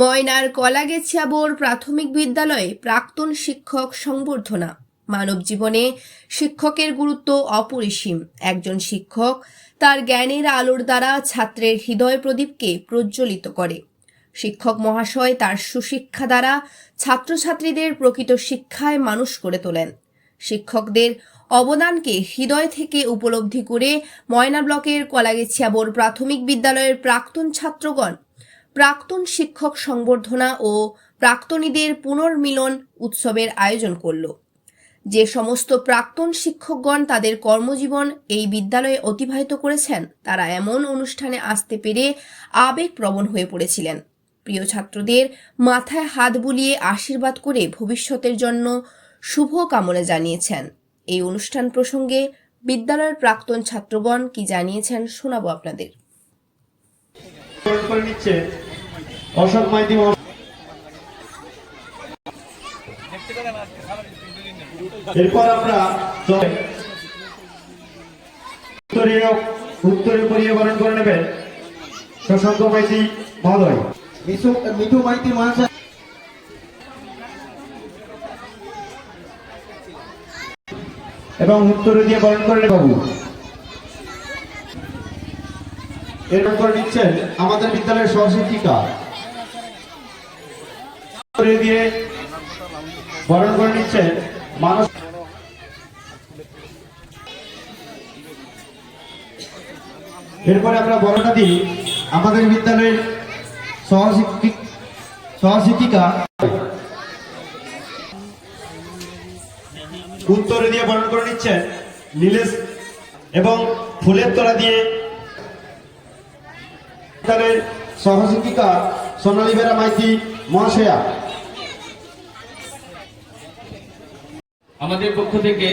ময়নার কলাগেছিয়াবোর প্রাথমিক বিদ্যালয়ে প্রাক্তন শিক্ষক সংবর্ধনা। মানব জীবনে শিক্ষকের গুরুত্ব অপরিসীম। একজন শিক্ষক তার জ্ঞানের আলোর দ্বারা ছাত্রের হৃদয় প্রদীপকে প্রজ্বলিত করে। শিক্ষক মহাশয় তার সুশিক্ষা দ্বারা ছাত্রছাত্রীদের প্রকৃত শিক্ষায় মানুষ করে তোলেন। শিক্ষকদের অবদানকে হৃদয় থেকে উপলব্ধি করে ময়না ব্লকের কলাগেছিয়াবোর প্রাথমিক বিদ্যালয়ের প্রাক্তন ছাত্রগণ প্রাক্তন শিক্ষক সংবর্ধনা ও প্রাক্তনীদের পুনর্মিলন উৎসবের আয়োজন করল। যে সমস্ত প্রাক্তন শিক্ষকগণ তাদের কর্মজীবন এই বিদ্যালয়ে অতিবাহিত করেছেন, তারা এমন অনুষ্ঠানে আসতে পেরে আবেগপ্রবণ হয়ে পড়েছিলেন। প্রিয় ছাত্রদের মাথায় হাত বুলিয়ে আশীর্বাদ করে ভবিষ্যতের জন্য শুভ কামনা জানিয়েছেন। এই অনুষ্ঠান প্রসঙ্গে বিদ্যালয়ের প্রাক্তন ছাত্রগণ কি জানিয়েছেন শোনাবো আপনাদের। বরণ করে নিচ্ছে। অশোক মাইতি। এরপর আমরা চলে। উত্তরীয় উত্তরীয় পরিয়ে বরণ করে নেবেন শশাঙ্ক মাইতি মহোদয়। মিঠু মাইতি মহাশয়। এবং উত্তরে দিয়ে বরণ করে বাবু। এরপর করে নিচ্ছেন আমাদের বিদ্যালয়ের সহশিক্ষিকা। দিয়ে বরণ করে নিচ্ছেন মানস এরপরে আমরা বরণটা দিই আমাদের বিদ্যালয়ের সহশিক্ষিক সহশিক্ষিকা। উত্তরে দিয়ে বরণ করে নিচ্ছেন নীলেশ এবং ফুলের তলা দিয়ে বিদ্যালয়ের সহশিক্ষিকা সোনালী বেরা মাইতি মহাশয়া। আমাদের পক্ষ থেকে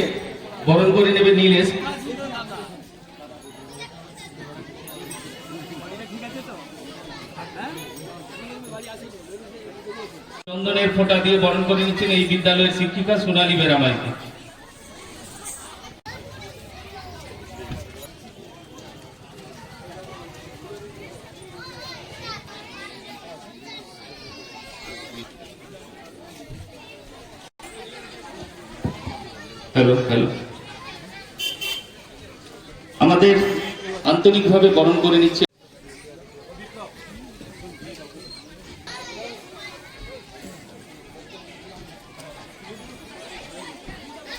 বরণ করে নেবে নীলেশ। চন্দনের ফোঁটা দিয়ে বরণ করে নিচ্ছেন এই বিদ্যালয়ের শিক্ষিকা সোনালী বেরামাইকে হ্যালো হ্যালো আমাদের আন্তরিকভাবে বরণ করে নিচ্ছে।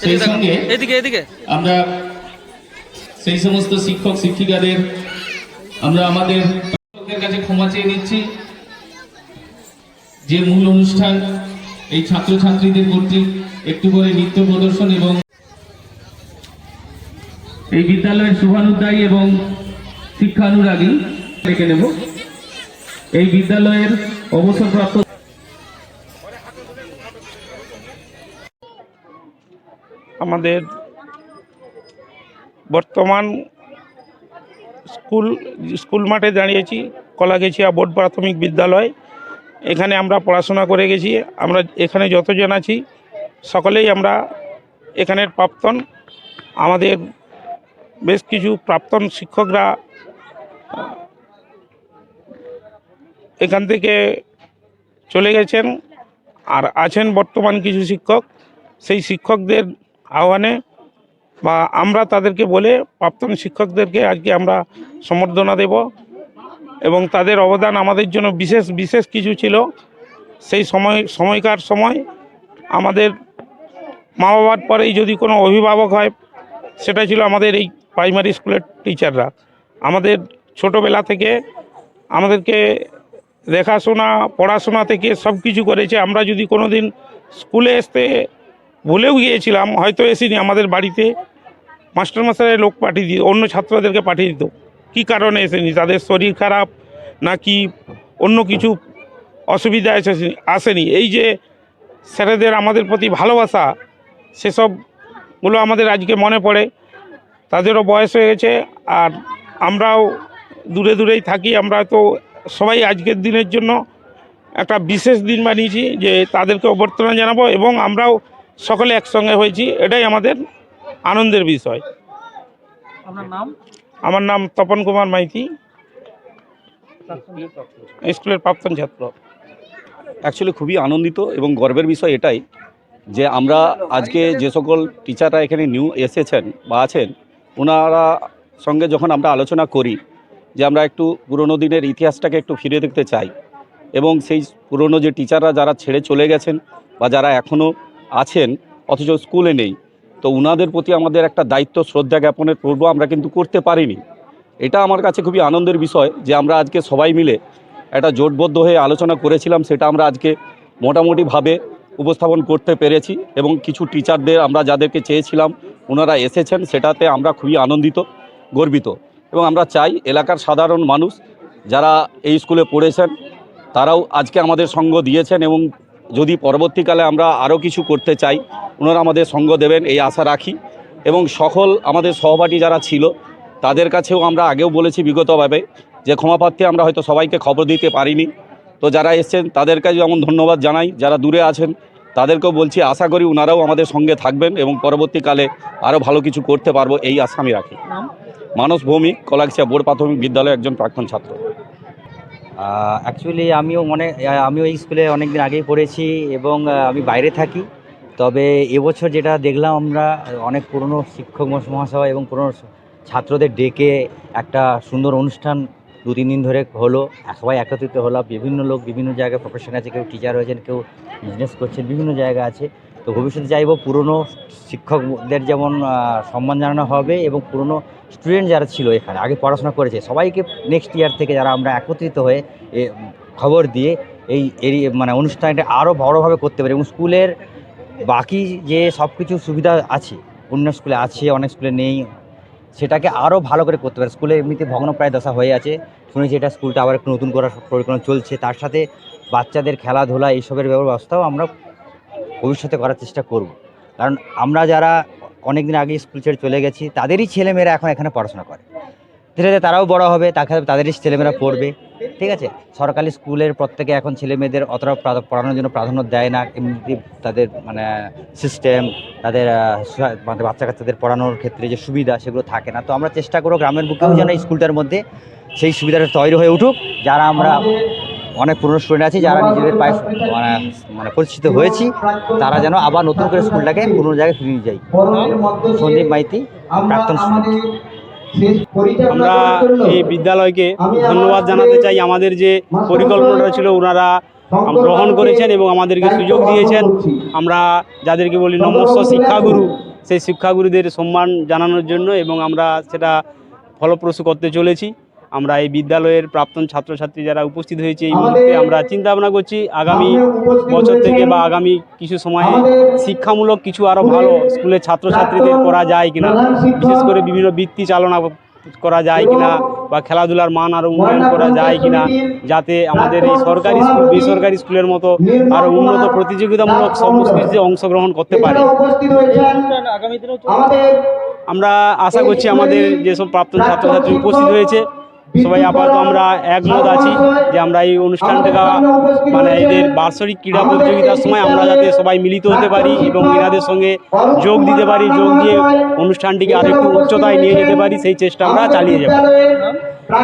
সেই সঙ্গে এদিকে এদিকে। আমরা সেই সমস্ত শিক্ষক শিক্ষিকাদের আমরা আমাদের কাছে ক্ষমা চেয়ে নিচ্ছি। যে মূল অনুষ্ঠান এই ছাত্রছাত্রীদের কর্তৃক একটু করে নৃত্য প্রদর্শন এবং এই বিদ্যালয়ের শুভানুদ্দায়ী এবং শিক্ষানুরাগী ডেকে নেব। এই বিদ্যালয়ের অবসরপ্রাপ্ত আমাদের বর্তমান স্কুল স্কুল মাঠে দাঁড়িয়েছি, কলাগেছিয়া বোর্ড প্রাথমিক বিদ্যালয়। এখানে আমরা পড়াশোনা করে গেছি, আমরা এখানে যতজন আছি, সকলেই আমরা এখানের প্রাক্তন। আমাদের বেশ কিছু প্রাক্তন শিক্ষকরা এখান থেকে চলে গেছেন আর আছেন বর্তমান কিছু শিক্ষক। সেই শিক্ষকদের আহ্বানে বা আমরা তাদেরকে বলে প্রাক্তন শিক্ষকদেরকে আজকে আমরা সম্বর্ধনা দেব এবং তাদের অবদান আমাদের জন্য বিশেষ বিশেষ কিছু ছিল। সেই সময়, সময়কার সময় আমাদের মা বাবার পরেই যদি কোনো অভিভাবক হয় সেটা ছিল আমাদের এই প্রাইমারি স্কুলের টিচাররা আমাদের ছোটোবেলা থেকে আমাদেরকে দেখাশোনা, পড়াশোনা থেকে সব কিছু করেছে। আমরা যদি কোনো দিন স্কুলে আসতে ভুলেও গিয়েছিলাম, হয়তো এসিনি আমাদের বাড়িতে। মাস্টারমশাই লোক পাঠিয়ে দিত, অন্য ছাত্রদেরকে পাঠিয়ে দিত। কী কারণে এসেনি? তাদের শরীর খারাপ নাকি অন্য কিছু অসুবিধা এসেছে আসেনি? এই যে স্যারেদের আমাদের প্রতি ভালোবাসা সেসবগুলো আমাদের আজকে মনে পড়ে। তাদেরও বয়স হয়ে গেছে আর আমরাও দূরে দূরেই থাকি। আমরা তো সবাই আজকের দিনের জন্য একটা বিশেষ দিন বানিয়েছি যে তাদেরকে অভ্যর্থনা জানাব এবং আমরাও সকলে একসঙ্গে হয়েছি। এটাই আমাদের আনন্দের বিষয়। নাম? আমার নাম তপন কুমার মাইতি। স্কুলের প্রাক্তন ছাত্র। অ্যাকচুয়ালি খুবই আনন্দিত এবং গর্বের বিষয় এটাই যে আমরা আজকে যে সকল টিচাররা এখানে নিউ এসেছেন বা আছেন, ওনারা সঙ্গে যখন আমরা আলোচনা করি যে আমরা একটু পুরনো দিনের ইতিহাসটাকে একটু ফিরে দেখতে চাই এবং সেই পুরনো যে টিচাররা যারা ছেড়ে চলে গেছেন বা যারা এখনও আছেন, অথচ স্কুলে নেই, তো উনাদের প্রতি আমাদের একটা দায়িত্ব শ্রদ্ধা জ্ঞাপনের পূর্ব আমরা কিন্তু করতে পারিনি। এটা আমার কাছে খুবই আনন্দের বিষয় যে আমরা আজকে সবাই মিলে একটা জোটবদ্ধ হয়ে আলোচনা করেছিলাম, সেটা আমরা আজকে মোটামুটিভাবে উপস্থাপন করতে পেরেছি এবং কিছু টিচারদের আমরা যাদেরকে চেয়েছিলাম ওনারা এসেছেন, সেটাতে আমরা খুবই আনন্দিত, গর্বিত এবং আমরা চাই এলাকার সাধারণ মানুষ যারা এই স্কুলে পড়েছেন, তারাও আজকে আমাদের সঙ্গ দিয়েছেন এবং যদি পরবর্তীকালে আমরা আরও কিছু করতে চাই, ওনারা আমাদের সঙ্গ দেবেন, এই আশা রাখি এবং সকল আমাদের সহপাঠী যারা ছিল, তাদের কাছেও আমরা আগেও বলেছি বিগতভাবে যে ক্ষমাপ্রার্থী আমরা হয়তো সবাইকে খবর দিতে পারিনি। তো যারা এসছেন তাদের কাছে যেমন ধন্যবাদ জানাই। যারা দূরে আছেন তাদেরকেও বলছি আশা করি ওনারাও আমাদের সঙ্গে থাকবেন এবং পরবর্তীকালে আরও ভালো কিছু করতে পারব এই আশা আমি রাখি। মানস ভৌমিক কলাকশিয়া বোর্ড প্রাথমিক বিদ্যালয়ের একজন প্রাক্তন ছাত্র। অ্যাকচুয়ালি আমিও মনে আমিও এই স্কুলে অনেক দিন আগেই পড়েছি এবং আমি বাইরে থাকি। তবে এবছর যেটা দেখলাম আমরা অনেক পুরনো শিক্ষক মহাসভা এবং পুরনো ছাত্রদের ডেকে একটা সুন্দর অনুষ্ঠান দু তিন দিন ধরে হলো সবাই একত্রিত হলো বিভিন্ন লোক, বিভিন্ন জায়গায় প্রফেশন আছে, কেউ টিচার হয়েছেন কেউ বিজনেস করছেন, বিভিন্ন জায়গা আছে। তো ভবিষ্যতে চাইব পুরনো শিক্ষকদের যেমন সম্মান জানানো হবে এবং পুরনো স্টুডেন্ট যারা ছিল এখানে, আগে পড়াশোনা করেছে, সবাইকে নেক্সট ইয়ার থেকে যারা আমরা একত্রিত হয়ে খবর দিয়ে এই এরি মানে অনুষ্ঠানটা আরও বড়োভাবে করতে পারি এবং স্কুলের বাকি যে সব কিছু সুবিধা আছে, অন্য স্কুলে আছে, অনেক স্কুলে নেই সেটাকে আরও ভালো করে করতে পারে। স্কুলে এমনিতে ভগ্নপ্রায় দশা হয়ে আছে। শুনেছি এটা স্কুলটা আবার একটু নতুন করার পরিকল্পনা চলছে। তার সাথে বাচ্চাদের খেলাধুলা এইসবের ব্যবস্থাও আমরা ভবিষ্যতে করার চেষ্টা করব। কারণ আমরা যারা অনেক দিন আগে স্কুল ছেড়ে চলে গেছি, তাদেরই ছেলেমেয়েরা এখন এখানে পড়াশোনা করে। ধীরে ধীরে তারাও বড় হবে তাকে তাদেরই ছেলেমেয়েরা পড়বে। ঠিক আছে? সরকারি স্কুলের প্রত্যেকে এখন ছেলে মেয়েদের অতটা পড়ানোর জন্য প্রাধান্য দেয় না। এমনি তাদের মানে সিস্টেম তাদের মানে বাচ্চা কাচ্চাদের পড়ানোর ক্ষেত্রে যে সুবিধা সেগুলো থাকে না। তো আমরা চেষ্টা করব গ্রামের বুকেও যেন এই স্কুলটার মধ্যে সেই সুবিধাটা তৈরি হয়ে উঠুক যারা আমরা অনেক পুরনো স্টুডেন্ট আছি যারা নিজেদের পায়ে মানে মানে পরিচিত হয়েছি তারা যেন আবার নতুন করে স্কুলটাকে পুরনো জায়গায় ফিরিয়ে নিয়ে যাই সন্দীপ মাইতি প্রাক্তন স্টুডেন্ট আমরা এই বিদ্যালয়কে ধন্যবাদ জানাতে চাই। আমাদের যে পরিকল্পনাটা ছিল ওনারা গ্রহণ করেছেন এবং আমাদেরকে সুযোগ দিয়েছেন। আমরা যাদেরকে বলি নমস্য শিক্ষাগুরু সেই শিক্ষাগুরুদের সম্মান জানানোর জন্য এবং আমরা সেটা ফলপ্রসূ করতে চলেছি। আমরা এই বিদ্যালয়ের প্রাক্তন ছাত্রছাত্রী যারা উপস্থিত হয়েছে এই মুহূর্তে আমরা চিন্তা ভাবনা করছি আগামী বছর থেকে বা আগামী কিছু সময়ে শিক্ষামূলক কিছু আরও ভালো স্কুলের ছাত্রছাত্রীদের করা যায় কিনা বিশেষ করে বিভিন্ন বৃত্তি চালনা করা যায় কিনা বা খেলাধুলার মান আরও উন্নয়ন করা যায় কিনা যাতে আমাদের এই সরকারি স্কুল বেসরকারি স্কুলের মতো আরও উন্নত প্রতিযোগিতামূলক সমস্ত কিছুতে অংশগ্রহণ করতে পারে। আমরা আশা করছি আমাদের যেসব প্রাক্তন ছাত্রছাত্রী উপস্থিত হয়েছে সবাই আপাতত আমরা একমত আছি যে আমরা এই অনুষ্ঠানটা মানে এদের বার্ষিক ক্রীড়া প্রতিযোগিতার সময় আমরা যাতে সবাই মিলিত হতে পারি এবং এনাদের সঙ্গে যোগ দিতে পারি যোগ দিয়ে অনুষ্ঠানটিকে আরেকটু একটু উচ্চতায় নিয়ে যেতে পারি সেই চেষ্টা আমরা চালিয়ে যাব।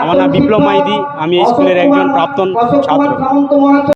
আমার নাম বিপ্লব মাইদি আমি এই স্কুলের একজন প্রাক্তন ছাত্র।